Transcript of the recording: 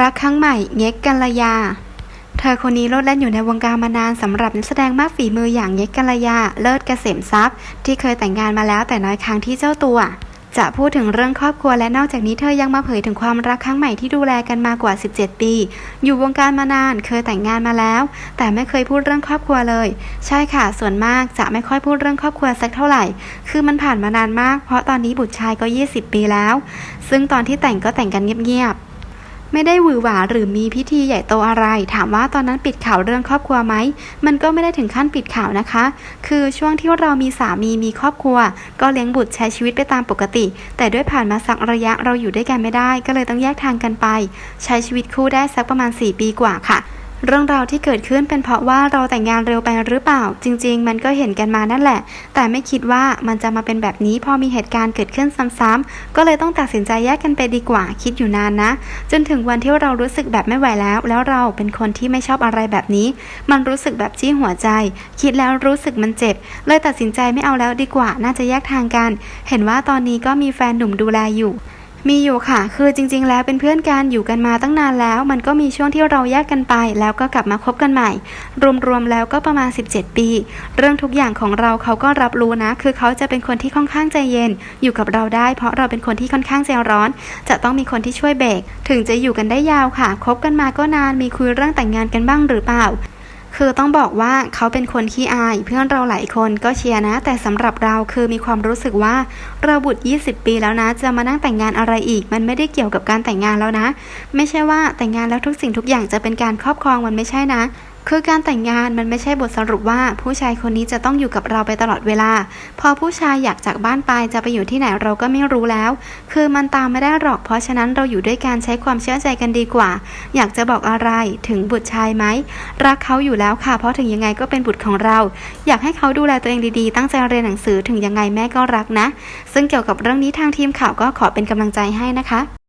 รักครั้งใหม่เง็กกัลยา เธอคนนี้โลดแล่นอยู่ในวงการมานานสำหรับนักแสดงมากฝีมืออย่างเง็กกัลยา เลิศเกษมทรัพย์ ที่เคยแต่งงานมาแล้วแต่น้อยครั้งที่เจ้าตัว จะพูดถึงเรื่องครอบครัวและนอกจากนี้เธอยังมาเผยถึงความรักครั้งใหม่ที่ดูแลกันมากว่า 17 ปี อยู่วงการมานานเคยแต่งงานมาแล้ว แต่ไม่เคยพูดเรื่องครอบครัวเลย ใช่ค่ะส่วนมากจะไม่ค่อยพูดเรื่องครอบครัวสักเท่าไหร่ คือมันผ่านมานานมาก เพราะตอนนี้บุตรชายก็ 20 ปีแล้ว ซึ่งตอนที่แต่งก็แต่งกันเงียบๆ ไม่ได้หวือหวาหรือมีพิธีใหญ่โตอะไร ถามว่าตอนนั้นปิดข่าวเรื่องครอบครัวไหม มันก็ไม่ได้ถึงขั้นปิดข่าวนะคะ คือช่วงที่เรามีสามีมีครอบครัว ก็เลี้ยงบุตรใช้ชีวิตไปตามปกติ แต่ด้วยผ่านมาสักระยะเราอยู่ด้วยกันไม่ได้ ก็เลยต้องแยกทางกันไป ใช้ชีวิตคู่ได้สักประมาณ 4 ปีกว่าค่ะ เรื่องราวที่เกิดขึ้นเป็นเพราะว่าเราแต่งงานเร็วไปหรือเปล่า จริง ๆ มันก็เห็นกันมานั่นแหละ แต่ไม่คิดว่ามันจะมาเป็นแบบนี้พอมีเหตุการณ์เกิดขึ้นซ้ำๆก็เลยต้องตัดสินใจแยกกันไปดีกว่า คิดอยู่นานนะ จนถึงวันที่เรารู้สึกแบบไม่ไหวแล้ว แล้วเราเป็นคนที่ไม่ชอบอะไรแบบนี้ มันรู้สึกแบบจี้หัวใจ คิดแล้วรู้สึกมันเจ็บ เลยตัดสินใจไม่เอาแล้วดีกว่า น่าจะแยกทางกัน เห็นว่าตอนนี้ก็มีแฟนหนุ่มดูแลอยู่ มีอยู่ค่ะ คือจริง ๆ แล้วเป็นเพื่อนกันอยู่กันมาตั้งนานแล้ว มันก็มีช่วงที่เราแยกกันไป แล้วก็กลับมาคบกันใหม่ รวมๆแล้วก็ประมาณ 17 ปี เรื่องทุกอย่างของเราเขาก็รับรู้นะ คือเขาจะเป็นคนที่ค่อนข้างใจเย็น อยู่กับเราได้ เพราะเราเป็นคนที่ค่อนข้างใจร้อน จะต้องมีคนที่ช่วยเบรกถึงจะอยู่กันได้ยาวค่ะคบกันมาก็นานมีคุยเรื่องแต่งงานกันบ้างหรือเปล่า คือต้องบอกว่าเขาเป็นคนขี้อาย เพื่อนเราหลายคนก็เชียร์นะ แต่สำหรับเราคือมีความรู้สึกว่าเราบุตร 20 ปีแล้วนะ จะมานั่งแต่งงานอะไรอีก มันไม่ได้เกี่ยวกับการแต่งงานแล้วนะ ไม่ใช่ว่าแต่งงานแล้วทุกสิ่งทุกอย่างจะเป็นการครอบครองมันไม่ใช่นะ คือการแต่งงานมันไม่ใช่บทสรุปว่าผู้ชายคนนี้จะต้องอยู่กับเราไปตลอดเวลา พอผู้ชายอยากจากบ้านไปจะไปอยู่ที่ไหนเราก็ไม่รู้แล้ว คือมันตามไม่ได้หรอก เพราะฉะนั้นเราอยู่ด้วยการใช้ความเชื่อใจกันดีกว่า อยากจะบอกอะไรถึงบุตรชายไหม รักเขาอยู่แล้วค่ะ เพราะถึงยังไงก็เป็นบุตรของเรา อยากให้เขาดูแลตัวเองดีๆ ตั้งใจเรียนหนังสือถึงยังไงแม่ก็รักนะ ซึ่งเกี่ยวกับเรื่องนี้ทางทีมข่าวก็ขอเป็นกำลังใจให้นะคะ